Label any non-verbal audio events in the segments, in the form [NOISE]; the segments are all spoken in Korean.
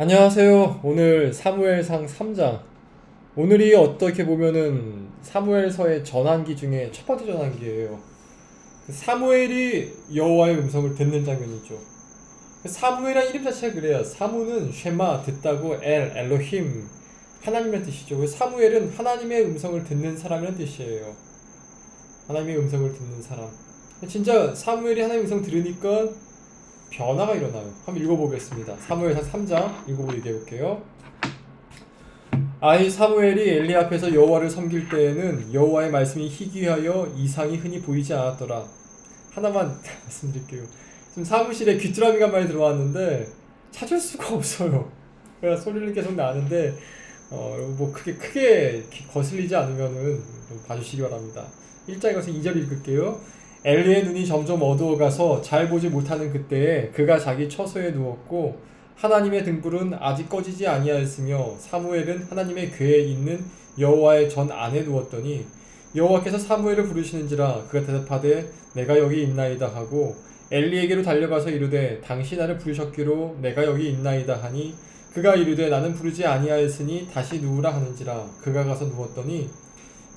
안녕하세요. 오늘 사무엘상 3장. 오늘이 어떻게 보면은 사무엘서의 전환기 중에 첫 번째 전환기예요. 사무엘이 여호와의 음성을 듣는 장면이죠. 사무엘이란 이름 자체가 그래요. 사무는 쉐마 듣다고 엘 엘로힘 하나님의 뜻이죠. 사무엘은 하나님의 음성을 듣는 사람이라는 뜻이에요. 하나님의 음성을 듣는 사람. 진짜 사무엘이 하나님의 음성 들으니까 변화가 일어나요. 한번 읽어보겠습니다. 사무엘상 3장 읽어보고 얘기해 볼게요. 아이 사무엘이 엘리 앞에서 여호와를 섬길 때에는 여호와의 말씀이 희귀하여 이상이 흔히 보이지 않았더라. 하나만 [LAUGHS] 말씀드릴게요. 지금 사무실에 귀뚜라미가 많이 들어왔는데 찾을 수가 없어요. 그래서 소리는 계속 나는데 어, 뭐 크게 크게 거슬리지 않으면은 좀 봐주시기 바랍니다. 1장 이것은 2절 읽을게요. 엘리의 눈이 점점 어두워가서 잘 보지 못하는 그때에 그가 자기 처소에 누웠고 하나님의 등불은 아직 꺼지지 아니하였으며 사무엘은 하나님의 궤에 있는 여호와의 전 안에 누웠더니 여호와께서 사무엘을 부르시는지라 그가 대답하되 내가 여기 있나이다 하고 엘리에게로 달려가서 이르되 당시 나를 부르셨기로 내가 여기 있나이다 하니 그가 이르되 나는 부르지 아니하였으니 다시 누우라 하는지라 그가 가서 누웠더니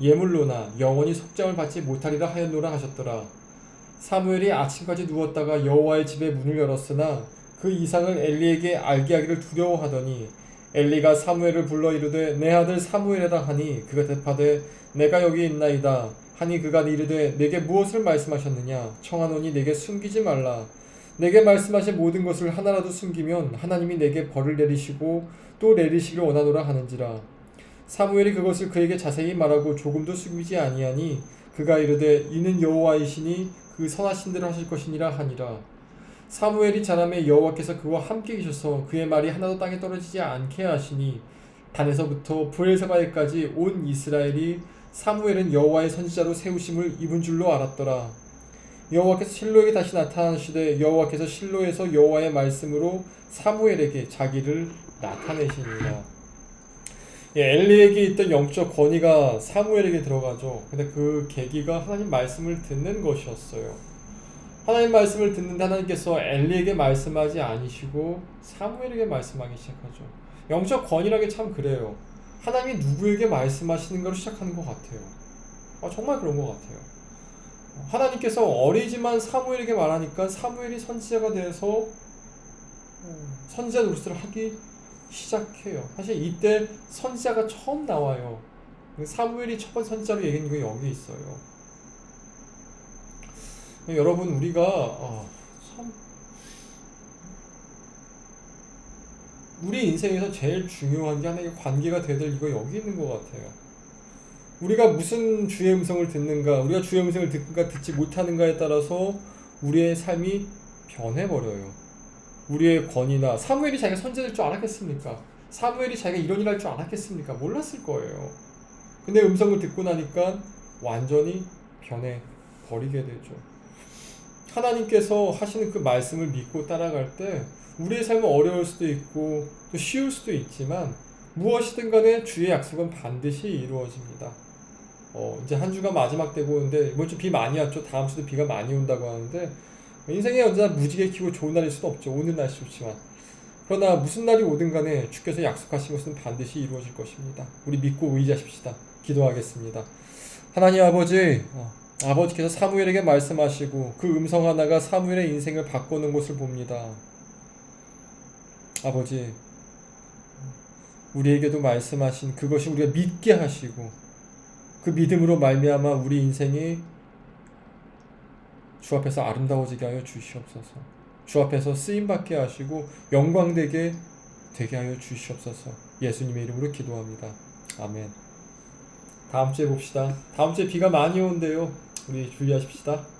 예물로나 영원히 속장을 받지 못하리라 하였노라 하셨더라. 사무엘이 아침까지 누웠다가 여호와의 집에 문을 열었으나 그 이상을 엘리에게 알게 하기를 두려워하더니 엘리가 사무엘을 불러 이르되 내 아들 사무엘이라 하니 그가 대답하되 내가 여기 있나이다. 하니 그가 이르되 내게 무엇을 말씀하셨느냐? 청하노니 내게 숨기지 말라. 내게 말씀하신 모든 것을 하나라도 숨기면 하나님이 내게 벌을 내리시고 또 내리시기를 원하노라 하는지라 사무엘이 그것을 그에게 자세히 말하고 조금도 숨기지 아니하니 그가 이르되 이는 여호와이시니 그 선하신 대로 하실 것이니라 하니라. 사무엘이 자라매 여호와께서 그와 함께 계셔서 그의 말이 하나도 땅에 떨어지지 않게 하시니 단에서부터 부엘세바에까지 온 이스라엘이 사무엘은 여호와의 선지자로 세우심을 입은 줄로 알았더라. 여호와께서 실로에게 다시 나타나시되 여호와께서 실로에서 여호와의 말씀으로 사무엘에게 자기를 나타내시니라. 예, 엘리에게 있던 영적 권위가 사무엘에게 들어가죠. 근데 그 계기가 하나님 말씀을 듣는 것이었어요. 하나님 말씀을 듣는데 하나님께서 엘리에게 말씀하지 않으시고 사무엘에게 말씀하기 시작하죠. 영적 권위라는 참 그래요. 하나님이 누구에게 말씀하시는 걸 시작하는 것 같아요. 아, 정말 그런 것 같아요. 하나님께서 어리지만 사무엘에게 말하니까 사무엘이 선지자가 돼서 어, 선지자 노릇을 하기 시작해요. 사실 이때 선지자가 처음 나와요. 사무엘이 첫 번째 선지자로 얘기하는 게 여기 있어요. 여러분 우리가 어, 참 우리 인생에서 제일 중요한 게 하나의 관계가 될 이거 여기 있는 것 같아요. 우리가 무슨 주의 음성을 듣는가, 우리가 주의 음성을 듣는가 듣지 못하는가에 따라서 우리의 삶이 변해버려요. 우리의 권위나 사무엘이 자기가 선지될 줄 알았겠습니까? 사무엘이 자기가 이런 일 할 줄 알았겠습니까? 몰랐을 거예요. 근데 음성을 듣고 나니까 완전히 변해 버리게 되죠. 하나님께서 하시는 그 말씀을 믿고 따라갈 때 우리의 삶은 어려울 수도 있고 또 쉬울 수도 있지만 무엇이든 간에 주의 약속은 반드시 이루어집니다. 어, 이제 한 주가 마지막 되고 있는데 이번 주 비 많이 왔죠. 다음 주도 비가 많이 온다고 하는데 인생에 언제나 무지개 키고 좋은 날일 수는 없죠. 오늘 날씨 좋지만. 그러나 무슨 날이 오든 간에 주께서 약속하신 것은 반드시 이루어질 것입니다. 우리 믿고 의지하십시다. 기도하겠습니다. 하나님 아버지, 어, 아버지께서 사무엘에게 말씀하시고 그 음성 하나가 사무엘의 인생을 바꾸는 것을 봅니다. 아버지, 우리에게도 말씀하신 그것이 우리가 믿게 하시고 그 믿음으로 말미암아 우리 인생이 주 앞에서 아름다워지게 하여 주시옵소서. 주 앞에서 쓰임 받게 하시고 영광되게 되게 하여 주시옵소서. 예수님의 이름으로 기도합니다. 아멘. 다음 주에 봅시다. 다음 주에 비가 많이 오는데요. 우리 주의하십시다.